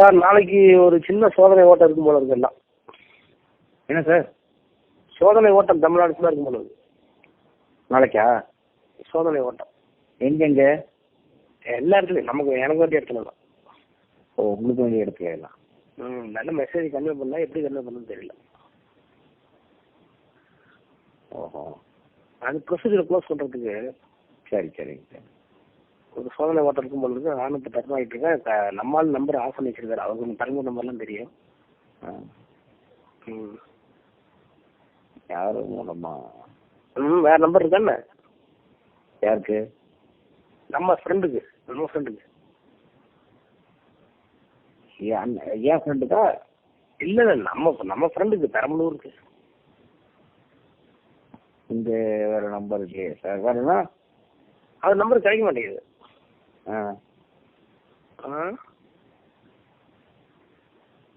Sir நாளைக்கு ஒரு சின்ன சோதனை ஓட்டம் இருக்கும் போல இருக்கு எல்லாம். என்ன சார்? சோதனை ஓட்டம் தமிழ்நாடு ஃபுல்லாக இருக்கும் போல இருக்கு. நாளைக்கா? சோதனை ஓட்டம். எங்கெங்க? எல்லா இடத்துலையும். நமக்கு எனக்கு வேண்டிய இடத்துல தான். ஓ உங்களுக்கு வேண்டிய இடத்துல எல்லாம். ம் நல்ல மெசேஜ் கன்வே பண்ணா எப்படி கன்வே பண்ணணும்னு தெரியல. ஓஹோ. அது ப்ரொசீஜர் க்ளோஸ் பண்ணுறதுக்கு சரி சரிங்க சார். ஒரு சோதனை ஓட்டம் இருக்கும் இருக்கு நானும் இப்போ டர்ன் ஆகிட்டு இருக்கேன் நம்மால் நம்பர் ஆஃப் பண்ணி வச்சிருக்காரு. அவருக்கு தரங்க நம்பர்லாம் தெரியும். ம். யாரு மூலமா? ம் வேற நம்பர் இருக்காண்ணே யாருக்கு? நம்ம ஃப்ரெண்டுக்கு நம்ம ஃப்ரெண்டுக்கு என் அண்ணன் என் ஃப்ரெண்டுக்கா இல்லை இல்லை. நம்ம நம்ம ஃப்ரெண்டுக்கு பெரம்பலூருக்கு. இந்த வேற நம்பர் இல்லையே. சார் வேறனா அது நம்பர் கிடைக்க மாட்டேங்குது.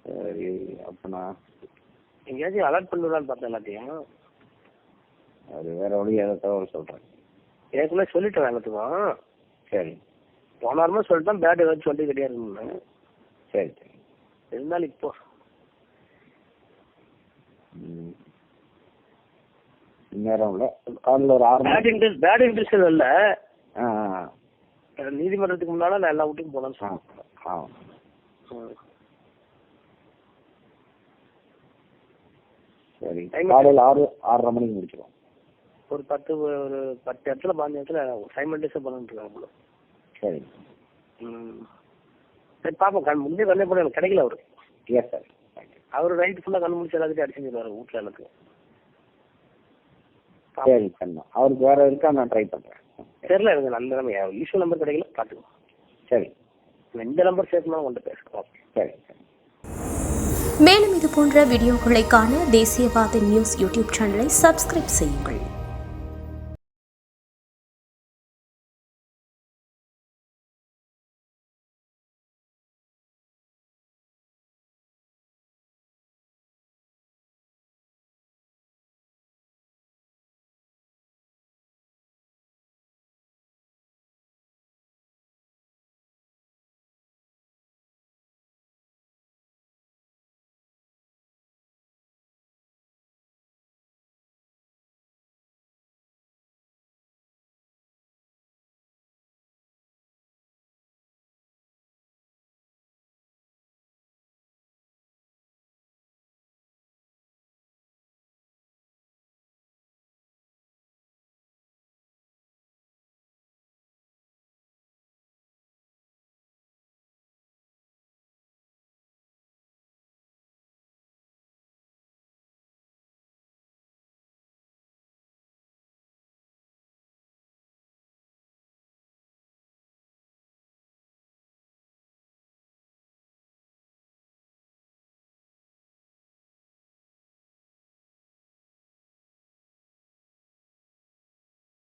சரி அப்பனா. எங்கேயாச்சும் அலர்ட் பண்ணிடலான்னு பார்த்தேன் எல்லாத்தையும். அது வேற வழி ஏதாவது தகவல் சொல்கிறேன் ஏற்கனவே சொல்லிட்டேன் எல்லாத்துக்கும். சரி. போன வாரமே சொல்லிட்டேன் பேட் ஏதாச்சும் கட்டியா இருக்கணும்னு சரி சரி. இருந்தாலும் இப்போ. நேரம் இல்லை. ஒரு ஆறு பேட் இன்ட்ரெஸ்ட் பேட் இன்ட்ரெஸ்ட் இல்லை. நீதிமன்றத்துக்கு முன்னால நான் எல்லா வீட்டுக்கும் போனேன்னு சொன்னேன். சரி. காலையில் ஆறு ஆறரை மணிக்கு முடிச்சிடும் ஒரு பத்து ஒரு பத்து இடத்துல பாஞ்சு இடத்துல சைமல்டேஸாக பண்ணிட்டு இருக்காங்க சரி. சரி பார்ப்போம் கண் முன்னே கண்ணே போட எனக்கு கிடைக்கல அவரு. எஸ் சார் அவர் நைட்டு ஃபுல்லாக கண்ணு முடிச்சு எல்லாத்தையும் அடிச்சுருவாரு வீட்டில் எனக்கு சரி பண்ணலாம் அவருக்கு வேற இருக்கா? நான் ட்ரை பண்ணுறேன் தெரியல எனக்கு அந்த நம்ம யூஸ்வல் நம்பர் கிடைக்கல பார்த்துக்கோ. சரி. இந்த நம்பர் சேர்த்துனா கொண்டு பேசுகிறோம் சரி சரி. மேலும் இது போன்ற வீடியோக்களை காண தேசியவாத நியூஸ் யூடியூப் சேனலை சப்ஸ்கிரைப் செய்யுங்கள்.